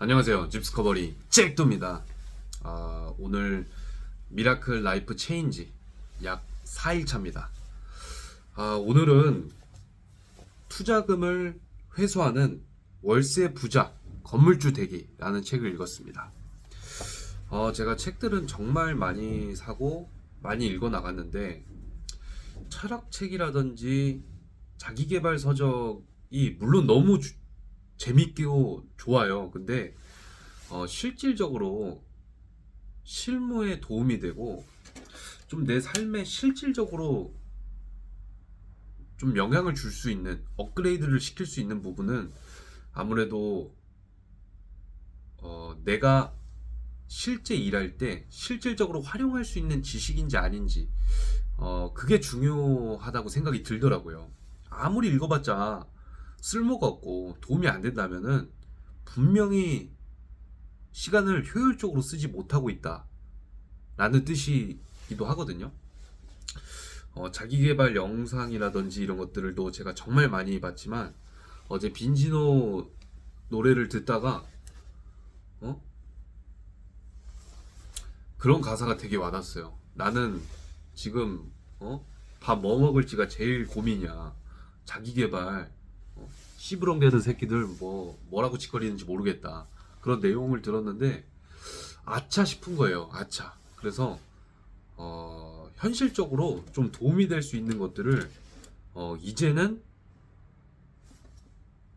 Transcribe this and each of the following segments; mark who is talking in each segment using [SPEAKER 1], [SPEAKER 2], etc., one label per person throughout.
[SPEAKER 1] 안녕하세요. 집스커버리 잭도입니다. 아, 오늘 미라클 라이프 체인지 약 4일 차입니다. 아, 오늘은 투자금을 회수하는 월세 부자 건물주 되기라는 책을 읽었습니다. 어, 제가 책들은 정말 많이 사고 많이 읽어 나갔는데 철학책이라든지 자기개발 서적이 물론 너무 주- 재밌고 좋아요. 근데 어, 실질적으로 실무에 도움이 되고 좀 내 삶에 실질적으로 좀 영향을 줄 수 있는 업그레이드를 시킬 수 있는 부분은 아무래도 어, 내가 실제 일할 때 실질적으로 활용할 수 있는 지식인지 아닌지 어, 그게 중요하다고 생각이 들더라고요. 아무리 읽어봤자 쓸모가 없고 도움이 안 된다면은 분명히 시간을 효율적으로 쓰지 못하고 있다. 라는 뜻이기도 하거든요. 어, 자기개발 영상이라든지 이런 것들도 제가 정말 많이 봤지만 어제 빈지노 노래를 듣다가 어? 그런 가사가 되게 와닿았어요. 나는 지금 어? 밥 뭐 먹을지가 제일 고민이야. 자기개발 어? 씨부렁대는 새끼들 뭐 뭐라고 짓거리는지 모르겠다. 그런 내용을 들었는데 아차 싶은 거예요. 아차. 그래서 어, 현실적으로 좀 도움이 될 수 있는 것들을 어, 이제는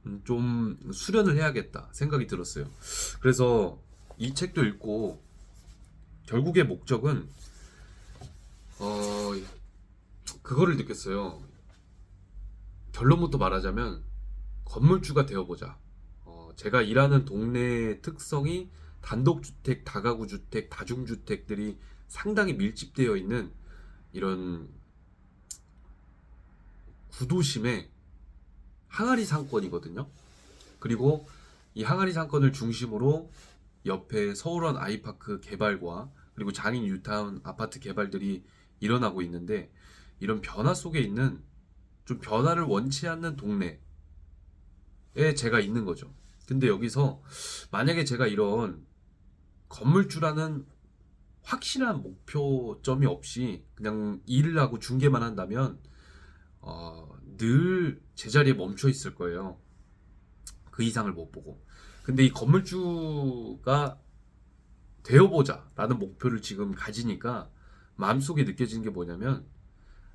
[SPEAKER 1] 음, 좀 수련을 해야겠다 생각이 들었어요. 그래서 이 책도 읽고 결국의 목적은 어, 그거를 느꼈어요. 결론부터 말하자면 건물주가 되어보자. 어, 제가 일하는 동네의 특성이 단독주택, 다가구주택, 다중주택들이 상당히 밀집되어 있는 이런 구도심의 항아리 상권이거든요. 그리고 이 항아리 상권을 중심으로 옆에 서울원 아이파크 개발과 그리고 장인 뉴타운 아파트 개발들이 일어나고 있는데 이런 변화 속에 있는 좀 변화를 원치 않는 동네 에 제가 있는 거죠. 근데 여기서 만약에 제가 이런 건물주라는 확실한 목표점이 없이 그냥 일을 하고 중개만 한다면 어, 늘 제자리에 멈춰 있을 거예요. 그 이상을 못 보고. 근데 이 건물주가 되어보자라는 목표를 지금 가지니까 마음속에 느껴지는 게 뭐냐면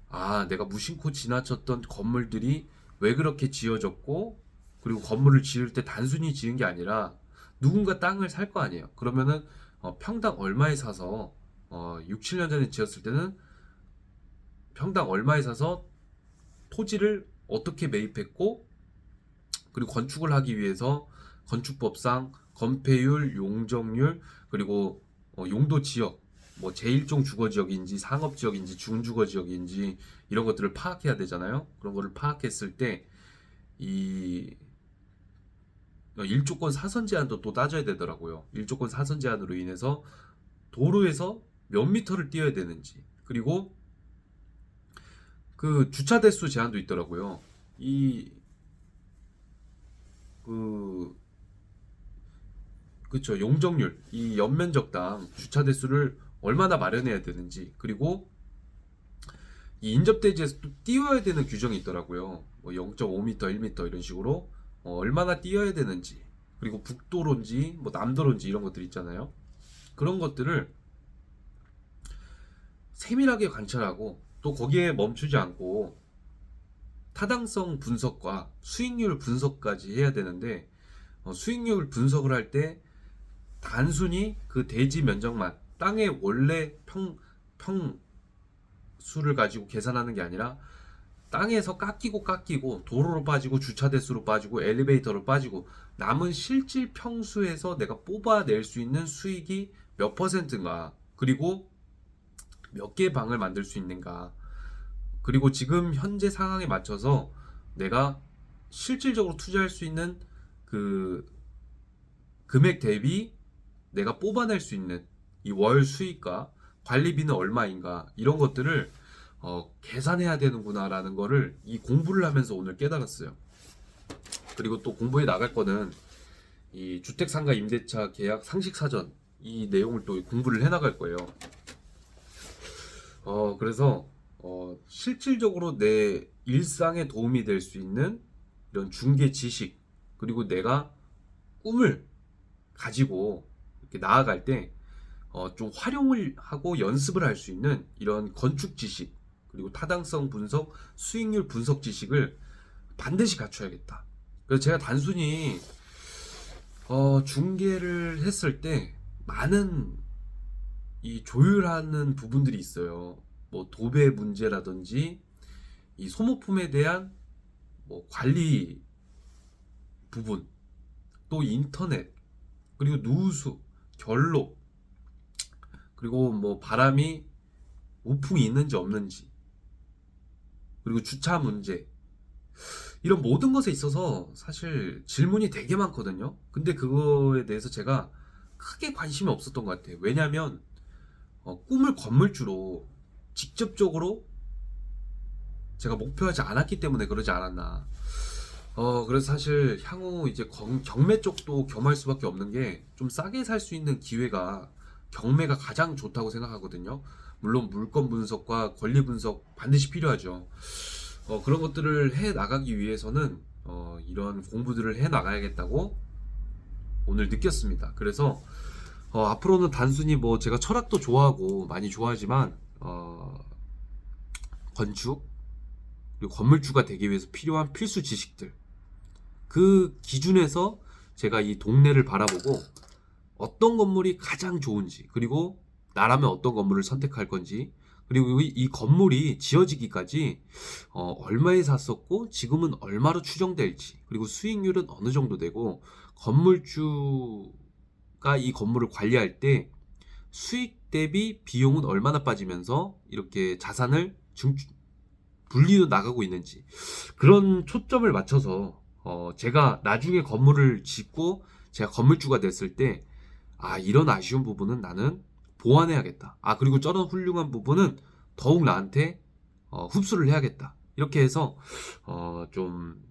[SPEAKER 1] 아, 내가 무심코 지나쳤던 건물들이 왜 그렇게 지어졌고 그리고 건물을 지을 때 단순히 지은 게 아니라 누군가 땅을 살 거 아니에요. 그러면은 어, 평당 얼마에 사서 어, 6, 7년 전에 지었을 때는 평당 얼마에 사서 토지를 어떻게 매입했고 그리고 건축을 하기 위해서 건축법상 건폐율, 용적률 그리고 어, 용도 지역 뭐 제1종 주거 지역인지 상업 지역인지 중주거 지역인지 이런 것들을 파악해야 되잖아요. 그런 거를 파악했을 때이 어, 일조권 사선 제한도 또 따져야 되더라고요. 일조권 사선 제한으로 인해서 도로에서 몇 미터를 뛰어야 되는지 그리고 그 주차 대수 제한도 있더라고요. 이 그 그쵸 용적률 이 연면적당 주차 대수를 얼마나 마련해야 되는지 그리고 이 인접대지에서 또 띄워야 되는 규정이 있더라고요. 뭐 0.5m, 1m 이런 식으로 어, 얼마나 띄어야 되는지 그리고 북도로인지 뭐 남도로인지 이런 것들 있잖아요. 그런 것들을 세밀하게 관찰하고 또 거기에 멈추지 않고 타당성 분석과 수익률 분석까지 해야 되는데 어, 수익률 분석을 할 때 단순히 그 대지 면적만 땅의 원래 평 평수를 가지고 계산하는 게 아니라 땅에서 깎이고 깎이고 도로로 빠지고 주차 대수로 빠지고 엘리베이터로 빠지고 남은 실질 평수에서 내가 뽑아낼 수 있는 수익이 몇 퍼센트인가? 그리고 몇 개의 방을 만들 수 있는가? 그리고 지금 현재 상황에 맞춰서 내가 실질적으로 투자할 수 있는 그 금액 대비 내가 뽑아낼 수 있는 이 월 수익과 관리비는 얼마인가? 이런 것들을 어, 계산해야 되는구나라는 거를 이 공부를 하면서 오늘 깨달았어요. 그리고 또 공부해 나갈 거는 이 주택상가 임대차 계약 상식 사전 이 내용을 또 공부를 해 나갈 거예요. 어 그래서 어, 실질적으로 내 일상에 도움이 될 수 있는 이런 중개 지식 그리고 내가 꿈을 가지고 이렇게 나아갈 때 어, 좀 활용을 하고 연습을 할 수 있는 이런 건축 지식 그리고 타당성 분석, 수익률 분석 지식을 반드시 갖춰야겠다. 그래서 제가 단순히 어, 중개를 했을 때 많은 이 조율하는 부분들이 있어요. 뭐 도배 문제라든지 이 소모품에 대한 뭐 관리 부분, 또 인터넷, 그리고 누수, 결로, 그리고 뭐 바람이 우풍이 있는지 없는지, 그리고 주차 문제, 이런 모든 것에 있어서 사실 질문이 되게 많거든요. 근데 그거에 대해서 제가 크게 관심이 없었던 것 같아요. 왜냐면 어, 꿈을 건물주로 직접적으로 제가 목표하지 않았기 때문에 그러지 않았나. 어, 그래서 사실 향후 이제 경, 경매 쪽도 겸할 수밖에 없는 게 좀 싸게 살 수 있는 기회가 경매가 가장 좋다고 생각하거든요. 물론 물건 분석과 권리 분석 반드시 필요하죠. 어, 그런 것들을 해 나가기 위해서는 어, 이런 공부들을 해 나가야겠다고 오늘 느꼈습니다. 그래서 어, 앞으로는 단순히 뭐 제가 철학도 좋아하고 많이 좋아하지만 어, 건축 그리고 건물주가 되기 위해서 필요한 필수 지식들 그 기준에서 제가 이 동네를 바라보고 어떤 건물이 가장 좋은지 그리고 나라면 어떤 건물을 선택할 건지 그리고 이, 이 건물이 지어지기까지 어, 얼마에 샀었고 지금은 얼마로 추정될지 그리고 수익률은 어느 정도 되고 건물주가 이 건물을 관리할 때 수익 대비 비용은 얼마나 빠지면서 이렇게 자산을 증, 분리도 나가고 있는지 그런 초점을 맞춰서 어, 제가 나중에 건물을 짓고 제가 건물주가 됐을 때 아 이런 아쉬운 부분은 나는 보완해야겠다. 아 그리고 저런 훌륭한 부분은 더욱 나한테 어, 흡수를 해야겠다. 이렇게 해서 어, 좀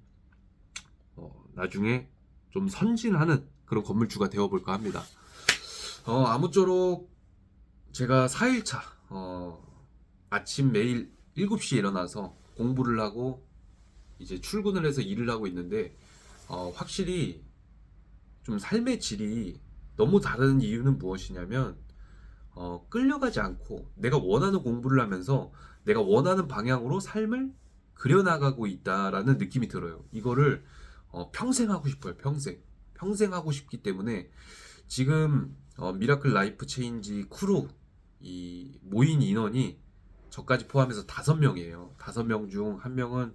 [SPEAKER 1] 어, 나중에 좀 선진하는 그런 건물주가 되어볼까 합니다. 어, 아무쪼록 제가 4일차 어, 아침 매일 7시에 일어나서 공부를 하고 이제 출근을 해서 일을 하고 있는데 어, 확실히 좀 삶의 질이 너무 다른 이유는 무엇이냐면 어, 끌려가지 않고 내가 원하는 공부를 하면서 내가 원하는 방향으로 삶을 그려나가고 있다라는 느낌이 들어요. 이거를 어, 평생 하고 싶어요. 평생. 평생 하고 싶기 때문에 지금 어, 미라클 라이프 체인지 크루 이 모인 인원이 저까지 포함해서 다섯 명이에요. 다섯 명 중 한 명은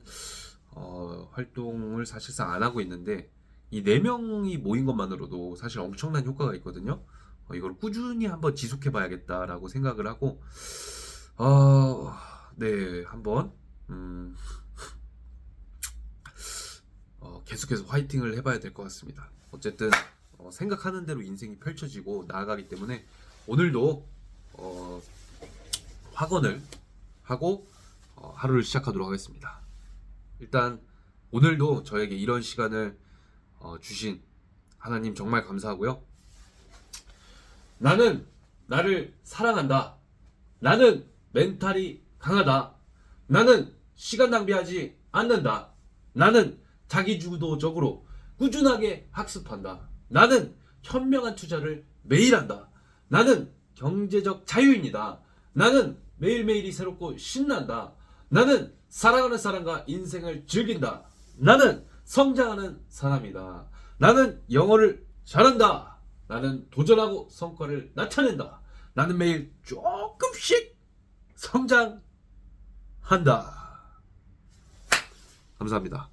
[SPEAKER 1] 어, 활동을 사실상 안 하고 있는데 이 네 명이 모인 것만으로도 사실 엄청난 효과가 있거든요. 어, 이걸 꾸준히 한번 지속해 봐야겠다라고 생각을 하고 어, 네, 한번 음, 어, 계속해서 화이팅을 해봐야 될 것 같습니다. 어쨌든 어, 생각하는 대로 인생이 펼쳐지고 나아가기 때문에 오늘도 어, 확언을 하고 어, 하루를 시작하도록 하겠습니다. 일단 오늘도 저에게 이런 시간을 어, 주신 하나님 정말 감사하고요. 나는 나를 사랑한다. 나는 멘탈이 강하다. 나는 시간 낭비하지 않는다. 나는 자기주도적으로 꾸준하게 학습한다. 나는 현명한 투자를 매일 한다. 나는 경제적 자유인이다. 나는 매일매일이 새롭고 신난다. 나는 사랑하는 사람과 인생을 즐긴다. 나는 성장하는 사람이다. 나는 영어를 잘한다. 나는 도전하고 성과를 나타낸다. 나는 매일 조금씩 성장한다. 감사합니다.